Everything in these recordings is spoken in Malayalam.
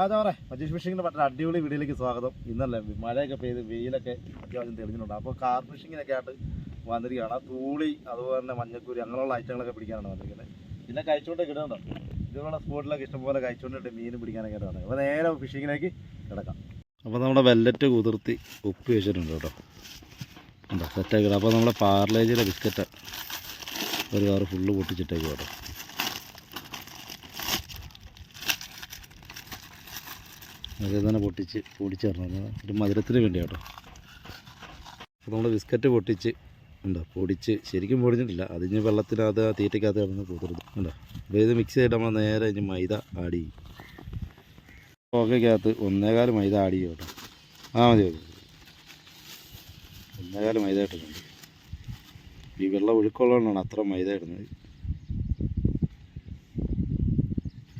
അതാ പറയാം. മജീഷ് ഫിഷിങ്ങിന്റെ മറ്റൊരു അടിപൊളി വീഡിയോയിലേക്ക് സ്വാഗതം. ഇന്നല്ലേ മഴയൊക്കെ പെയ്ത് വെയിലൊക്കെ അത്യാവശ്യം തെളിഞ്ഞിട്ടുണ്ട്. അപ്പോൾ കാർ ഫിഷിങ്ങിനൊക്കെ ആയിട്ട് വന്നിരിക്കുകയാണ്. തൂളി അതുപോലെ തന്നെ മഞ്ഞക്കൂരി അങ്ങനെയുള്ള ഐറ്റങ്ങളൊക്കെ പിടിക്കാനാണ് വന്നിരിക്കുന്നത്. പിന്നെ കഴിച്ചുകൊണ്ട് കിടന്നുണ്ടോ? ഇതുപോലെ സ്പോട്ടിലൊക്കെ ഇഷ്ടംപോലെ കഴിച്ചുകൊണ്ടിട്ട് മീൻ പിടിക്കാനൊക്കെ ആയിട്ട് വന്നത് അപ്പോൾ നേരെ ഫിഷിങ്ങിലേക്ക് കിടക്കാം. അപ്പോൾ നമ്മുടെ വെല്ലറ്റ് കുതിർത്തി ഉപ്പ് വെച്ചിട്ടുണ്ട് കേട്ടോ. ഉണ്ടോ സെറ്റാക്കി അപ്പോൾ നമ്മുടെ പാർലേജിയുടെ ബിസ്ക്കറ്റ് ഒരു കാറ് ഫുള്ള് പൊട്ടിച്ചിട്ടേക്ക് കേട്ടോ. അത് തന്നെ പൊട്ടിച്ച് പൊടിച്ച് തരണം ഒരു മധുരത്തിന് വേണ്ടി കേട്ടോ അപ്പോൾ നമ്മൾ ബിസ്ക്കറ്റ് പൊട്ടിച്ച് ഉണ്ടോ പൊടിച്ച് ശരിക്കും പൊടിച്ചിട്ടില്ല അതിഞ്ഞ് വെള്ളത്തിനകത്ത് തീറ്റയ്ക്കകത്ത് കിടന്ന് കൂത്തരുത് ഉണ്ടോ അപ്പോൾ ഇത് മിക്സ് ചെയ്തിട്ട് നമ്മൾ നേരെ ഇനി മൈദ ആഡ് ചെയ്യും. പുകയ്ക്കകത്ത് ഒന്നേകാൽ മൈദ ആഡ് ചെയ്യും കേട്ടോ. ആ മതി മതി. ഒന്നേകാൽ മൈദ ഇട്ടിട്ടുണ്ട്. ഈ വെള്ളം ഒഴുക്കുള്ളതുകൊണ്ടാണ് അത്ര മൈദ ഇടുന്നത്.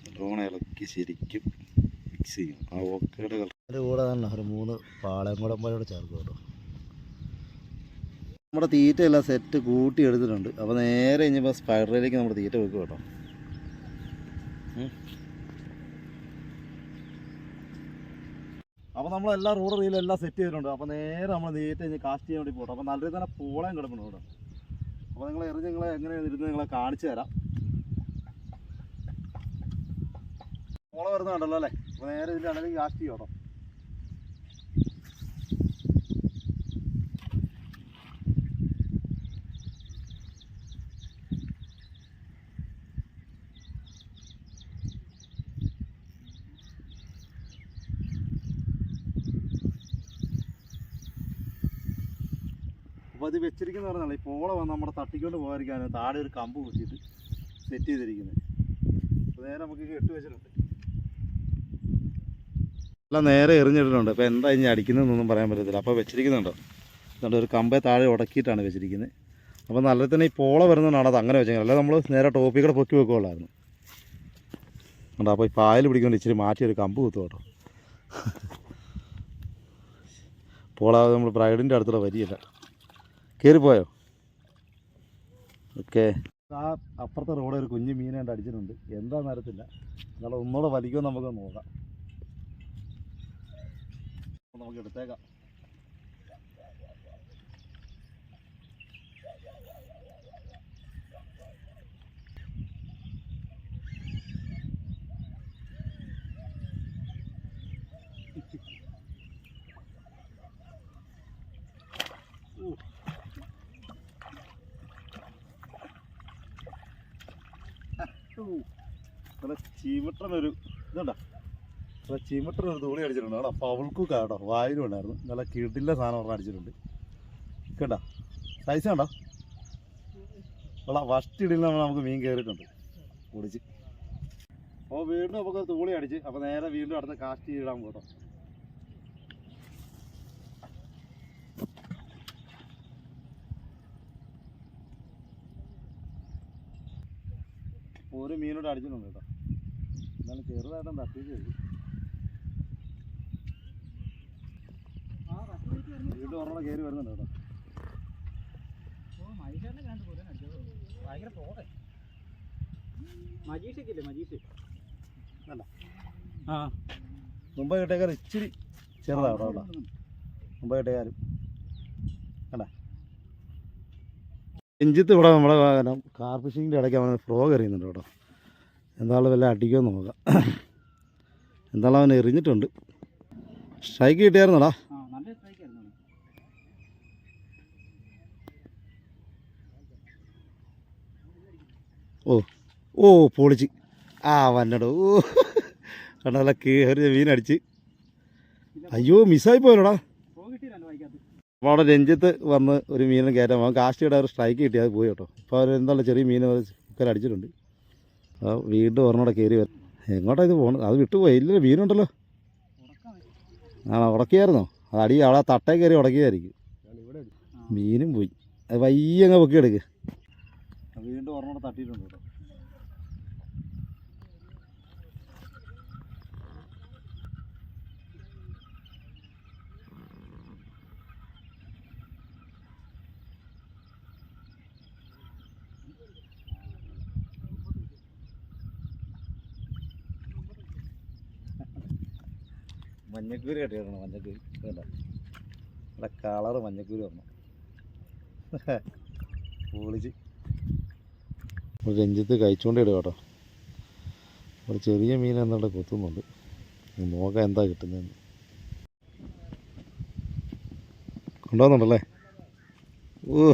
നല്ലോണം ഇളക്കി ശരിക്കും മിക്സ് ചെയ്യും. ആ ഓക്കയുടെ കളർ അതിന്റെ കൂടെ തന്നെ ഒരു മൂന്ന് പാളയം കൂടെ കൂടെ ചേർക്കും കേട്ടോ. നമ്മുടെ തീറ്റയെല്ലാം സെറ്റ് കൂട്ടി എടുത്തിട്ടുണ്ട്. അപ്പോൾ നേരെ കഴിഞ്ഞപ്പോൾ സ്പൈഡറിലേക്ക് നമ്മുടെ തീറ്റ വെക്കും കേട്ടോ. അപ്പോൾ നമ്മളെല്ലാ റോഡ് റീലും എല്ലാം സെറ്റ് ചെയ്തിട്ടുണ്ട്. അപ്പോൾ നേരെ നമ്മൾ നീറ്റ് കഴിഞ്ഞ് കാസ്റ്റ് ചെയ്യാൻ വേണ്ടി പോകട്ടെ അപ്പോൾ നല്ല രീതിയിൽ തന്നെ പൂളയും കിടക്കണം കേട്ടോ അപ്പോൾ നിങ്ങൾ എറിഞ്ഞ് നിങ്ങളെ എങ്ങനെയാണ് ഇരുന്ന് നിങ്ങളെ കാണിച്ചു തരാം. പൂള വരുന്നുണ്ടല്ലോ അല്ലേ? നേരെ ഇതിന്റെ ഇടയിൽ കാസ്റ്റ് ചെയ്യും കേട്ടോ. അപ്പോൾ അത് വെച്ചിരിക്കുന്ന പറഞ്ഞാൽ ഈ പോള വന്ന് നമ്മുടെ തട്ടിക്കൊണ്ട് പോകാതിരിക്കാൻ താഴെ ഒരു കമ്പ് കുത്തിയിട്ട് സെറ്റ് ചെയ്തിരിക്കുന്നത് നേരെ നമുക്ക് കെട്ട് വെച്ചിട്ടുണ്ട്. എല്ലാം നേരെ എറിഞ്ഞിട്ടുണ്ട് അപ്പോൾ എന്താ ഇനി അടിക്കുന്നതെന്നൊന്നും പറയാൻ പറ്റത്തില്ല. അപ്പോൾ വെച്ചിരിക്കുന്നുണ്ടോ. എന്നിട്ട് ഒരു കമ്പെ താഴെ ഉടക്കിയിട്ടാണ് വെച്ചിരിക്കുന്നത്. അപ്പോൾ നല്ല തന്നെ ഈ പോള വരുന്നതാണ് അത് അങ്ങനെ വെച്ചെങ്കിൽ അല്ലാതെ നമ്മൾ നേരെ ടോപ്പിൽ കൂടെ പൊക്കി വെക്കുകയുള്ളായിരുന്നു കണ്ടോ അപ്പോൾ ഈ പായൽ പിടിക്കൊണ്ട് ഇച്ചിരി മാറ്റി ഒരു കമ്പ് കുത്തു കേട്ടോ. പോളാതെ നമ്മൾ ബ്രൈഡിന്റെ അടുത്തുള്ള വരിയല്ല. കയറിപ്പോയോ ഓക്കെ. ആ അപ്പുറത്തെ റോഡ് ഒരു കുഞ്ഞു മീനായിട്ട് അടിച്ചിട്ടുണ്ട്. എന്താണെന്ന് അറിയത്തില്ല എന്നാലും ഒന്നുകൂടെ വലിക്കുമോ നമുക്ക് നോക്കാം. നമുക്ക് എടുത്തേക്കാം നല്ല ചീമട്ടനൊരു ഇതുണ്ടോ? നല്ല ചീമട്ടനൊരു തൂളി അടിച്ചിട്ടുണ്ട്. കേട്ടോ അവൾക്കും കേട്ടോ. വായിലും ഉണ്ടായിരുന്നു. നല്ല കിടില്ല സാധനം പറഞ്ഞ് അടിച്ചിട്ടുണ്ട്. കേട്ടോ? സൈസ് കണ്ടോ? ഉള്ള നമ്മൾ നമുക്ക് മീൻ കയറിയിട്ടുണ്ട് കുടിച്ച് അപ്പോൾ വീണ്ടും നമുക്ക് തൂളി അടിച്ച് അപ്പോൾ നേരെ വീണ്ടും അടുത്ത് കാസ്റ്റ് ഇടാൻ പോട്ടോ ഒരു മീനോട് അടിച്ചിട്ടുണ്ട് കേട്ടോ. എന്നാലും ചെറുതായിട്ടും തട്ടിയിട്ട് വീണ്ടും ഒരെണ്ണം കയറി വരുന്നുണ്ട് കേട്ടോ. മജീഷക്കില്ലേ മജീഷ്? അല്ല. ആ. മുമ്പ് കിട്ടേക്കാർ ഇച്ചിരി ചെറുതാണ് കേട്ടോ അവിടെ മുമ്പ് കിട്ടേക്കാരും കണ്ട? രഞ്ജിത്ത് ഇവിടെ നമ്മുടെ വാഹനം കാർ ഫിഷിങ്ങിന്റെ ഇടയ്ക്ക് അവൻ ഫ്രോഗ് എറിയുന്നുണ്ട് കേട്ടോ. എന്താളും വല്ല അടിക്കുമെന്ന് നോക്കാം. എന്താളും അവൻ എറിഞ്ഞിട്ടുണ്ട്. സ്ട്രൈക്ക് കിട്ടിയായിരുന്നോടാ ആ നല്ല സ്ട്രൈക്ക് ആയിരുന്നു ഓ. ഓ പൊളിച്ച്. ആ വന്നടോ. ഓ. കണ്ടല്ല കയറിയ മീനടിച്ച്. അയ്യോ മിസ്സായി പോയല്ലോടാ. അപ്പോൾ അവിടെ രഞ്ജിത്ത് വന്ന് ഒരു മീനിനെ കയറ്റാൻ അവൻ കാസ്റ്റിയുടെ ഒരു സ്ട്രൈക്ക് കിട്ടി അത് പോയി കേട്ടോ. ഇപ്പോൾ അവർ എന്താണ് ചെറിയ മീൻ ഒക്കെ അടിച്ചിട്ടുണ്ട്. അപ്പോൾ വീണ്ടും ഒരെണ്ണോടെ കയറി വരും. എങ്ങോട്ടാണ് ഇത് പോകണം അത് വിട്ടുപോയി. ഇല്ല മീനുണ്ടല്ലോ. ആണോ ഉടക്കിയായിരുന്നോ? അത് അടി അവിടെ തട്ടേ കയറി ഉടക്കിയതായിരിക്കും. മീനും പോയി. അത് വയ്യ അങ്ങ് പൊക്കി എടുക്ക് വീണ്ടും ഒരെണ്ണം തട്ടിയിട്ടുണ്ട് കേട്ടോ. മഞ്ഞക്കൂരി കെട്ടിയിടണം മഞ്ഞക്കൂരി. വേണ്ട. ഇവിടെ കളറ് മഞ്ഞക്കൂരി വന്നു. പൊളിച്ച്. ഒരു രഞ്ജിത്ത് കഴിച്ചുകൊണ്ട് ഇടുക കേട്ടോ. ഒരു ചെറിയ മീൻ എന്താണ്ട് കൊത്തുന്നുണ്ട്. നോക്കാം എന്താ കിട്ടുന്നതെന്ന്. കൊണ്ടുവന്നുണ്ടല്ലേ? ഓ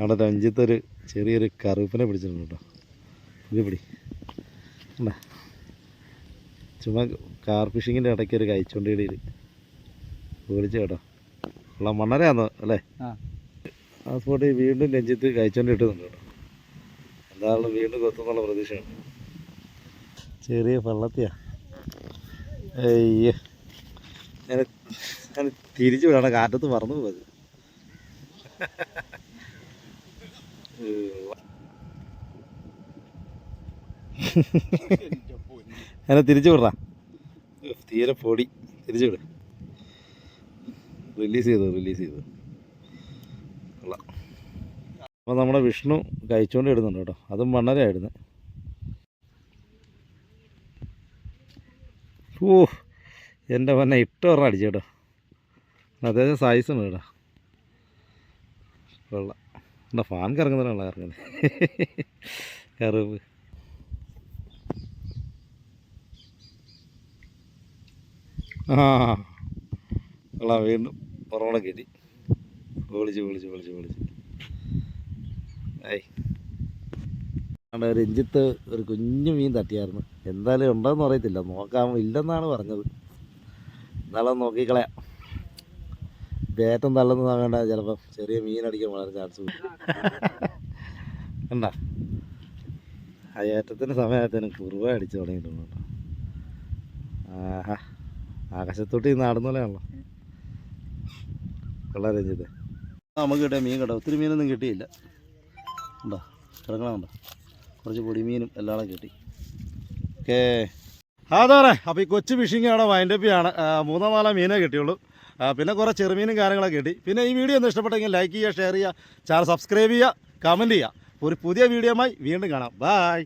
അവിടെ രഞ്ജിത്ത് ഒരു ചെറിയൊരു കറുപ്പിനെ പിടിച്ചിട്ടുണ്ട് കേട്ടോ. ഇത് പിടി. ചുമ്മാ കാർ ഫിഷിങ്ങിന്റെ ഇടയ്ക്ക് ഒരു കഴിച്ചോണ്ടിടയിൽ പൊളിച്ച കേട്ടോ. ഉള്ള മണ്ണരയാന്നോ അല്ലേ? ആ. സ്പോട്ട് സ്പോട്ടിൽ വീണ്ടും രഞ്ജിത്ത് കഴിച്ചോണ്ട് ഇട്ടുന്നുണ്ട് കേട്ടോ. എന്തായാലും വീണ്ടും കൊത്തുന്നുള്ള പ്രതീക്ഷയാണ്. ചെറിയ പള്ളത്തിയാ. അയ്യോ. ഞാൻ ഞാൻ തിരിച്ചു വിടണം കാറ്റത്ത് മറന്നു പോയത്. എന്നെ തിരിച്ചു വിടാ തീരെ പൊടി. തിരിച്ചു വിട്. റിലീസ് ചെയ്തു റിലീസ് ചെയ്തു. അപ്പോൾ നമ്മുടെ വിഷ്ണു കഴിച്ചുകൊണ്ട് ഇടുന്നുണ്ട് കേട്ടോ. അതും മണ്ണരയായിരുന്നു ഓ എന്റെ പൊന്നെ ഇട്ട് പറഞ്ഞ അടിച്ചു കേട്ടോ. അതായത് സൈസ് ഉണ്ട് കേട്ടോ. കൊള്ളാം. എന്താ ഫാൻ കറങ്ങുന്നതിനുള്ള കറങ്ങുന്നത് കറുവ്. ആ വീണ്ടും പുറമോടെ കയറ്റി വിളിച്ച് വിളിച്ച് വിളിച്ച് വിളിച്ച്. ഐ. അവിടെ രഞ്ജിത്ത് ഒരു കുഞ്ഞു മീൻ തട്ടിയായിരുന്നു. എന്തായാലും ഉണ്ടോയെന്ന് അറിയത്തില്ല. നോക്കാൻ ഇല്ലെന്നാണ് പറഞ്ഞത്. എന്നാലും നോക്കിക്കളയാം. നല്ലതെന്ന് വേണ്ട ചിലപ്പം ചെറിയ മീൻ അടിക്കാൻ വളരെ ചാൻസ് ഉണ്ടാ. ആ ഏറ്റത്തിന് സമയത്തിന് കുറുവ അടിച്ചു തുടങ്ങിയിട്ടുണ്ട് ആഹാ. ആകാശത്തോട്ട് നടന്നോലെയാണല്ലോ കൊള്ളാം രഞ്ജിത്ത്. നമുക്ക് കിട്ടിയ മീൻ കിട്ടാം. ഒത്തിരി മീനൊന്നും കിട്ടിയില്ല. ഉണ്ടോ? കിടക്കണമുണ്ടോ കുറച്ച് പൊടിമീനും എല്ലാം കിട്ടി. ഓക്കേ. അതാണ് അപ്പോൾ ഈ കൊച്ചു ഫിഷിംഗ് അവിടെ വൈൻഡപ്പിയാണ് മൂന്നോ നാലോ മീനേ കിട്ടിയുള്ളൂ. പിന്നെ കുറേ ചെറുമീനും കാര്യങ്ങളൊക്കെ കിട്ടി. പിന്നെ ഈ വീഡിയോ ഒന്ന് ഇഷ്ടപ്പെട്ടെങ്കിൽ ലൈക്ക് ചെയ്യുക ഷെയർ ചെയ്യുക ചാനൽ സബ്സ്ക്രൈബ് ചെയ്യുക കമന്റ് ചെയ്യുക. ഒരു പുതിയ വീഡിയോയുമായി വീണ്ടും കാണാം. ബായ്